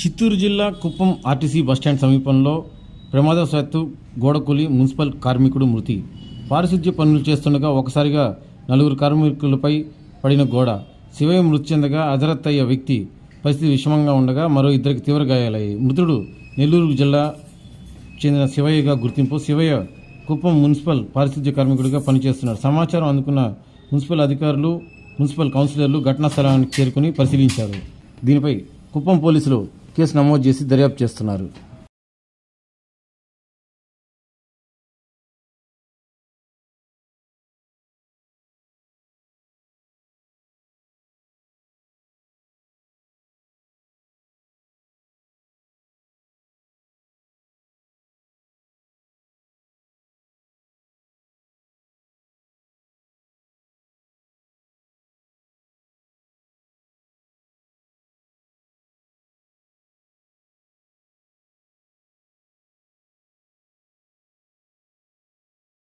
చిత్తూరు జిల్లా Kuppam RTC bus stand సమీపంలో ప్రమాదవశాత్తు గోడకూలి మున్సిపల్ కార్మికుడు మృతి. పారిశుద్ధ్య పనులు చేస్తుండగా ఒకసారిగా నలుగురు కార్మికులపై పడిన గోడ. శివయ్య మృతి చెందగా అజరత్తయ్య వ్యక్తి పరిస్థితి విషమంగా ఉండగా మరో ఇద్దరికి తీవ్ర గాయాలయ్యాయి. మృతుడు నెల్లూరు జిల్లా చెందిన శివయ్యగా గుర్తింపు. శివయ్య కుప్పం మున్సిపల్ పారిశుద్ధ్య కార్మికుడిగా పనిచేస్తున్నారు సమాచారం అందుకున్న మున్సిపల్ అధికారులు మున్సిపల్ కౌన్సిలర్లు ఘటనా స్థలానికి చేరుకుని పరిశీలించారు. దీనిపై కుప్పం పోలీసులు కేసు నమోదు చేసి దర్యాప్తు చేస్తున్నారు.